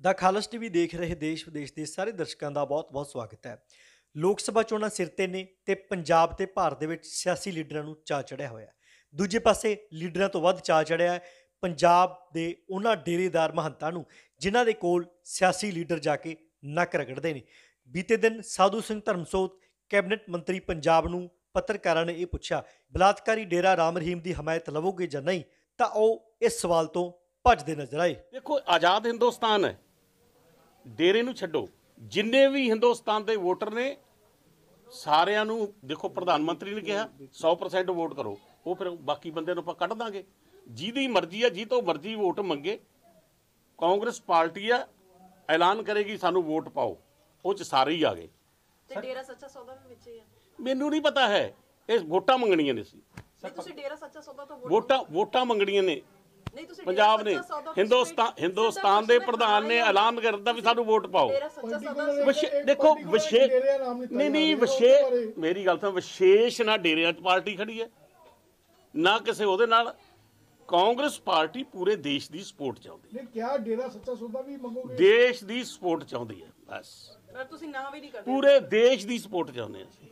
ਦਾ ਖਾਲਸ TV ਦੇਖ ਰਹੇ ਦੇਸ਼ ਵਿਦੇਸ਼ ਦੇ ਸਾਰੇ ਦਰਸ਼ਕਾਂ ਦਾ ਬਹੁਤ-ਬਹੁਤ ਸਵਾਗਤ ਹੈ। ਲੋਕ ਸਭਾ ਚੋਣਾਂ ਸਿਰ ਤੇ ਨੇ ਤੇ ਪੰਜਾਬ ਤੇ ਭਾਰਤ ਦੇ ਵਿੱਚ ਸਿਆਸੀ ਲੀਡਰਾਂ ਨੂੰ ਚਾਅ ਚੜਿਆ ਹੋਇਆ ਹੈ। ਦੂਜੇ ਪਾਸੇ ਲੀਡਰਾਂ ਤੋਂ ਵੱਧ ਚਾਅ ਚੜਿਆ ਹੈ। ਪੰਜਾਬ ਦੇ ਉਹਨਾਂ ਡੇਰੇਦਾਰ ਮਹੰਤਾਂ ਨੂੰ ਜਿਨ੍ਹਾਂ ਦੇ ਕੋਲ ਸਿਆਸੀ ਲੀਡਰ ਜਾ ਕੇ ਨੱਕ ਰਗੜਦੇ ਨੇ। ਬੀਤੇ ਦਿਨ ਸਾਧੂ ਸਿੰਘ ਧਰਮਸੋਤ ਕੈਬਨਿਟ ਮੰਤਰੀ ਪੰਜਾਬ ਨੂੰ ਪੱਤਰਕਾਰਾਂ ਨੇ ਇਹ ਪੁੱਛਿਆ, ਬਲਾਤਕਾਰੀ ਡੇਰਾ ਰਾਮ ਰਹੀਮ ਦੀ ਹਮਾਇਤ ਲਵੋਗੇ ਜਾਂ ਨਹੀਂ? ਤਾਂ ਉਹ ਇਸ ਸਵਾਲ ਤੋਂ ਭੱਜਦੇ ਨਜ਼ਰ ਆਏ। ਦੇਖੋ, ਆਜ਼ਾਦ ਹਿੰਦੁਸਤਾਨ ਹੈ। ਡੇਰੇ ਨੂੰ ਛੱਡੋ। ਜਿੰਨੇ ਵੀ ਹਿੰਦੁਸਤਾਨ ਦੇ ਵੋਟਰ ਨੇ ਸਾਰਿਆਂ ਨੂੰ ਦੇਖੋ ਪ੍ਰਧਾਨ ਮੰਤਰੀ ਨੇ ਕਿਹਾ 100% ਵੋਟ ਕਰੋ। ਉਹ ਫਿਰ ਬਾਕੀ ਬੰਦੇ ਨੂੰ ਆਪਾਂ ਕੱਢ ਦਾਂਗੇ। ਜਿਹਦੀ ਮਰਜ਼ੀ ਆ ਜੀ ਤੋਂ ਮਰਜ਼ੀ ਵੋਟ ਮੰਗੇ। ਕਾਂਗਰਸ ਪਾਰਟੀ ਆ ਐਲਾਨ ਕਰੇਗੀ ਸਾਨੂੰ ਵੋਟ ਪਾਓ। ਉਹ ਚ ਸਾਰੇ ਹੀ ਆ ਗਏ। ਤੇ ਡੇਰਾ ਸੱਚਾ ਸੌਦਾ ਵੀ ਵਿੱਚ ਹੀ ਆ। ਮੈਨੂੰ ਨਹੀਂ ਪਤਾ ਹੈ ਇਹ ਵੋਟਾਂ ਮੰਗਣੀਆਂ ਨੇ ਸੀ। ਤੁਸੀਂ ਡੇਰਾ ਸੱਚਾ ਸੌਦਾ ਤੋਂ ਵੋਟ ਵੋਟਾਂ ਮੰਗਣੀਆਂ ਨੇ। ਪੰਜਾਬ ਨੇ ਹਿੰਦੁਸਤਾਨ ਹਿੰਦੁਸਤਾਨ ਦੇ ਪ੍ਰਧਾਨ ਨੇ ਐਲਾਨ ਕਰ ਦਿੱਤਾ ਵੀ ਸਾਨੂੰ ਵੋਟ ਪਾਓ। ਦੇਖੋ ਵਿਸ਼ੇ ਨਹੀਂ ਨਹੀਂ ਵਿਸ਼ੇ ਮੇਰੀ ਗੱਲ ਤਾਂ ਵਿਸ਼ੇਸ਼ ਨਾ ਡੇਰਿਆਂ 'ਚ ਪਾਰਟੀ ਖੜੀ ਹੈ। ਨਾ ਕਿਸੇ ਉਹਦੇ ਨਾਲ। ਕਾਂਗਰਸ ਪਾਰਟੀ ਪੂਰੇ ਦੇਸ਼ ਦੀ ਸਪੋਰਟ ਚਾਹੁੰਦੀ ਨਹੀਂ ਕਿਆ ਡੇਰਾ ਸੱਚਾ ਸੌਦਾ ਵੀ ਮੰਗੋਗੇ? ਦੇਸ਼ ਦੀ ਸਪੋਰਟ ਚਾਹੁੰਦੀ ਹੈ ਬਸ। ਪਰ ਤੁਸੀਂ ਨਾਂ ਵੀ ਨਹੀਂ ਕਰਦੇ। ਪੂਰੇ ਦੇਸ਼ ਦੀ ਸਪੋਰਟ ਚਾਹੁੰਦੇ ਹਾਂ ਅਸੀਂ।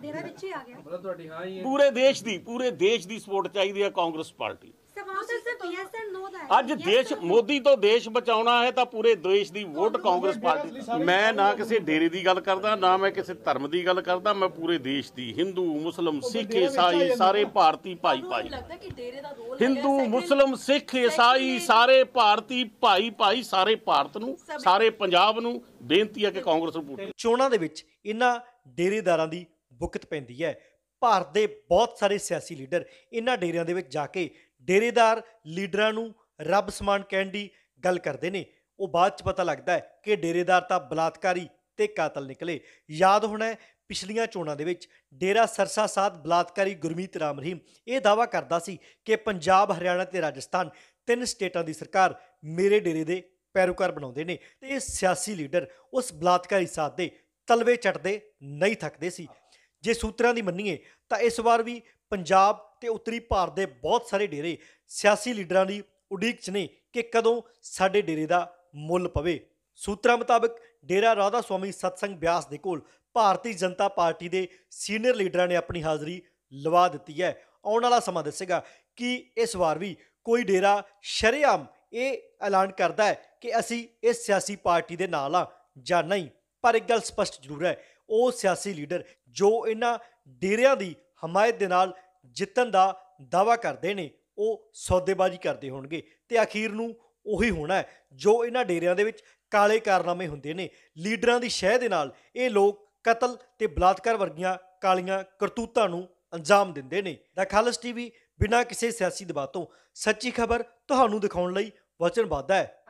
ਡੇਰਾ ਵਿੱਚ ਹੀ ਆ ਗਿਆ। ਪੂਰੇ ਦੇਸ਼ ਦੀ ਪੂਰੇ ਦੇਸ਼ ਦੀ ਸਪੋਰਟ ਚਾਹੀਦੀ ਹੈ ਕਾਂਗਰਸ ਪਾਰਟੀ। ਸਵਾਲ ਤਾਂ ਸਿਰਫ ਯੈਸ ਐਂਡ ਨੋ ਦਾ ਹੈ ਅੱਜ ਦੇਸ਼ ਮੋਦੀ ਤੋਂ ਦੇਸ਼ ਬਚਾਉਣਾ ਹੈ ਤਾਂ ਪੂਰੇ ਦੇਸ਼ ਦੀ ਵੋਟ ਕਾਂਗਰਸ ਪਾਰਟੀ ਮੈਂ ਨਾ ਕਿਸੇ ਡੇਰੇ ਦੀ ਗੱਲ ਕਰਦਾ ਨਾ ਮੈਂ ਕਿਸੇ ਧਰਮ ਦੀ ਗੱਲ ਕਰਦਾ ਮੈਂ ਪੂਰੇ ਦੇਸ਼ ਦੀ ਹਿੰਦੂ ਮੁਸਲਮ ਸਿੱਖ ਈਸਾਈ ਸਾਰੇ ਭਾਰਤੀ ਭਾਈ ਭਾਈ। ਹਿੰਦੂ ਮੁਸਲਮ ਸਿੱਖ ਈਸਾਈ ਸਾਰੇ ਭਾਰਤੀ ਭਾਈ ਭਾਈ ਸਾਰੇ ਭਾਰਤ ਨੂੰ ਸਾਰੇ ਪੰਜਾਬ ਨੂੰ ਬੇਨਤੀ ਹੈ ਕਿ ਕਾਂਗਰਸ ਨੂੰ ਵੋਟ ਚੋਣਾਂ ਦੇ ਵਿੱਚ ਇਹਨਾਂ ਡੇਰੇਦਾਰਾਂ ਦੀ ਬੁਕਤ ਪੈਂਦੀ ਹੈ। ਭਾਰਤ ਦੇ ਬਹੁਤ ਸਾਰੇ ਸਿਆਸੀ ਲੀਡਰ ਇਹਨਾਂ ਡੇਰਿਆਂ ਦੇ ਵਿੱਚ ਜਾ ਕੇ ਡੇਰੇਦਾਰ ਲੀਡਰਾਂ ਨੂੰ ਰੱਬ ਸਮਾਨ ਕਹਿਣ ਦੀ ਗੱਲ ਕਰਦੇ ਨੇ। ਉਹ ਬਾਅਦ ਚ ਪਤਾ ਲੱਗਦਾ ਹੈ ਕਿ ਡੇਰੇਦਾਰ ਤਾਂ ਬਲਾਤਕਾਰੀ ਤੇ ਕਾਤਲ ਨਿਕਲੇ। ਯਾਦ ਹੋਣਾ ਪਿਛਲੀਆਂ ਚੋਣਾਂ ਦੇ ਵਿੱਚ ਡੇਰਾ ਸਰਸਾ ਸਾਧ ਬਲਾਤਕਾਰੀ ਗੁਰਮੀਤ ਰਾਮ ਰਹੀਮ ਇਹ ਦਾਵਾ ਕਰਦਾ ਸੀ ਕਿ ਪੰਜਾਬ, ਹਰਿਆਣਾ ਤੇ ਰਾਜਸਥਾਨ ਤਿੰਨ ਸਟੇਟਾਂ ਦੀ ਸਰਕਾਰ ਮੇਰੇ ਡੇਰੇ ਦੇ ਪੈਰੋਕਾਰ ਬਣਾਉਂਦੇ ਨੇ ਤੇ ਇਹ ਸਿਆਸੀ ਲੀਡਰ ਉਸ ਬਲਾਤਕਾਰੀ ਸਾਧ ਦੇ ਤਲਵੇ ਚਟਦੇ ਨਹੀਂ ਥੱਕਦੇ ਸੀ। ਜੇ ਸੂਤਰਾਂ ਦੀ ਮੰਨੀਏ ਤਾਂ ਇਸ ਵਾਰ ਵੀ ਪੰਜਾਬ ਤੇ ਉੱਤਰੀ ਭਾਰਤ ਦੇ ਬਹੁਤ ਸਾਰੇ ਡੇਰੇ ਸਿਆਸੀ ਲੀਡਰਾਂ ਦੀ ਉਡੀਕ 'ਚ ਨੇ ਕਿ ਕਦੋਂ ਸਾਡੇ ਡੇਰੇ ਦਾ ਮੁੱਲ ਪਵੇ। ਸੂਤਰਾਂ ਮੁਤਾਬਕ ਡੇਰਾ ਰਾਧਾ ਸੁਆਮੀ ਸਤਸੰਗ ਬਿਆਸ ਦੇ ਕੋਲ ਭਾਰਤੀ ਜਨਤਾ ਪਾਰਟੀ ਦੇ ਸੀਨੀਅਰ ਲੀਡਰਾਂ ਨੇ ਆਪਣੀ ਹਾਜ਼ਰੀ ਲਵਾ ਦਿੱਤੀ ਹੈ। ਆਉਣ ਵਾਲਾ ਸਮਾਂ ਦੱਸੇਗਾ ਕਿ ਇਸ ਵਾਰ ਵੀ ਕੋਈ ਡੇਰਾ ਸ਼ਰੇਆਮ ਇਹ ਐਲਾਨ ਕਰਦਾ ਹੈ ਕਿ ਅਸੀਂ ਇਸ ਸਿਆਸੀ ਪਾਰਟੀ ਦੇ ਨਾਲ ਆ ਜਾਂ ਨਹੀਂ। ਪਰ ਇੱਕ ਗੱਲ ਸਪਸ਼ਟ ਜ਼ਰੂਰ ਹੈ ਉਹ ਸਿਆਸੀ ਲੀਡਰ ਜੋ ਇਹਨਾਂ ਡੇਰਿਆਂ ਦੀ ਹਮਾਇਤ ਦੇ ਨਾਲ ਜਿੱਤਣ ਦਾ ਦਾਵਾ ਕਰਦੇ ਨੇ, ਉਹ ਸੌਦੇਬਾਜ਼ੀ ਕਰਦੇ ਹੋਣਗੇ ਤੇ ਅਖੀਰ ਨੂੰ ਉਹੀ ਹੋਣਾ ਹੈ ਜੋ ਇਹਨਾਂ ਡੇਰਿਆਂ ਦੇ ਵਿੱਚ ਕਾਲੇ ਕਾਰਨਾਮੇ ਹੁੰਦੇ ਨੇ। ਲੀਡਰਾਂ ਦੀ ਸ਼ਹਿ ਦੇ ਨਾਲ ਇਹ ਲੋਕ ਕਤਲ ਤੇ ਬਲਾਤਕਾਰ ਵਰਗੀਆਂ ਕਾਲੀਆਂ ਕਰਤੂਤਾਂ ਨੂੰ ਅੰਜਾਮ ਦਿੰਦੇ ਨੇ। ਦਾ ਖਾਲਸ ਟੀਵੀ ਬਿਨਾਂ ਕਿਸੇ ਸਿਆਸੀ ਦਬਾਅ ਤੋਂ ਸੱਚੀ ਖਬਰ ਤੁਹਾਨੂੰ ਦਿਖਾਉਣ ਲਈ ਵਚਨਬੱਧ ਹੈ।